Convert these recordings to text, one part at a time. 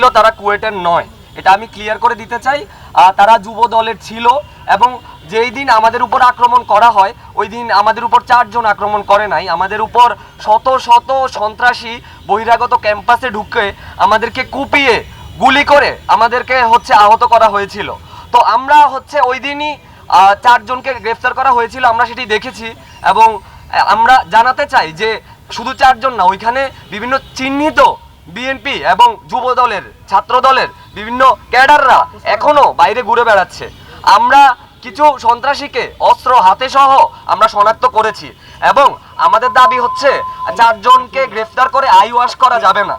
ছিল তারা কুয়েটের নয়। এটা আমি ক্লিয়ার করে দিতে চাই। তারা যুব দলের ছিল এবং যেই দিন আমাদের উপর আক্রমণ করা হয়, ওই দিন আমাদের উপর চারজন আক্রমণ করে নাই। আমাদের উপর শত শত সন্ত্রাসী বহিরাগত ক্যাম্পাসে ঢুকে আমাদেরকে কুপিয়ে গুলি করে আমাদেরকে হচ্ছে আহত করা হয়েছিল। তো আমরা হচ্ছে ওই দিনই চারজনকে গ্রেফতার করা হয়েছিল, আমরা সেটি দেখেছি এবং আমরা জানাতে চাই যে শুধু চারজন না, ওইখানে বিভিন্ন চিহ্নিত বিএনপি এবং যুব দলের, ছাত্র দলের বিভিন্ন ক্যাডাররা এখনও বাইরে ঘুরে বেড়াচ্ছে। আমরা কিছু সন্ত্রাসীকে অস্ত্র হাতে সহ আমরা শনাক্ত করেছি এবং আমাদের দাবি হচ্ছে চারজনকে গ্রেফতার করে আই ওয়াশ করা যাবে না।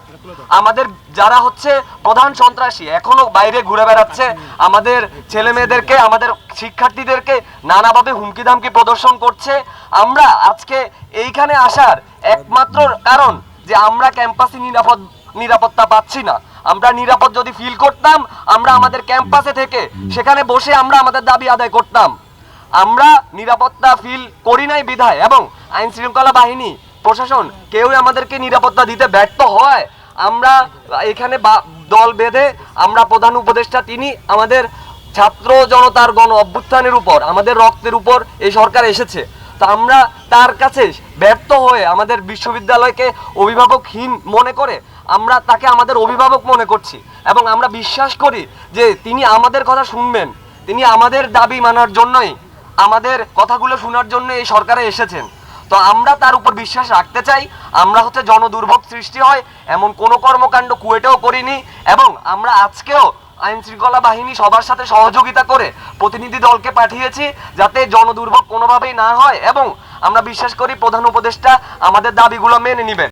আমাদের যারা হচ্ছে প্রধান সন্ত্রাসী এখনও বাইরে ঘুরে বেড়াচ্ছে। আমাদের ছেলে মেয়েদেরকে আমাদের শিক্ষার্থীদেরকে নানাভাবে হুমকি ধামকি প্রদর্শন করছে। আমরা আজকে এইখানে আসার একমাত্র কারণ যে আমরা ক্যাম্পাসে নিরাপদ নিরাপত্তা পাচ্ছি না। আমরা নিরাপদ যদি ফিল করতাম, আমরা আমাদের ক্যাম্পাসে থেকে সেখানে বসে আমরা আমাদের দাবি আদায় করতাম। আমরা নিরাপত্তা ফিল করি নাই বিধায় এবং আইন শৃঙ্খলা বাহিনী, প্রশাসন কেউই আমাদেরকে নিরাপত্তা দিতে ব্যর্থ হয়। আমরা এখানে দল বেঁধে আমরা প্রধান উপদেষ্টা, তিনি আমাদের ছাত্র জনতার গণ অভ্যুত্থানের উপর, আমাদের রক্তের উপর এই সরকার এসেছে। আমরা তার কাছে ব্যর্থ হয়ে আমাদের বিশ্ববিদ্যালয়কে অভিভাবকহীন মনে করে আমরা তাকে আমাদের অভিভাবক মনে করছি এবং আমরা বিশ্বাস করি যে তিনি আমাদের কথা শুনবেন। তিনি আমাদের দাবি মানার জন্যই, আমাদের কথাগুলো শোনার জন্য এই সরকারে এসেছেন। তো আমরা তার উপর বিশ্বাস রাখতে চাই, আমরা হচ্ছে জনদুর্ভোগ সৃষ্টি হয়, এমন কোনো কর্মকাণ্ড কুয়েটেও করিনি এবং আমরা আজকেও আইন শৃঙ্খলা বাহিনী সবার সাথে সহযোগিতা করে প্রতিনিধি দলকে পাঠিয়েছি যাতে জনদুর্ভোগ কোনোভাবেই না হয় এবং আমরা বিশ্বাস করি প্রধান উপদেষ্টা আমাদের দাবিগুলো মেনে নেবেন।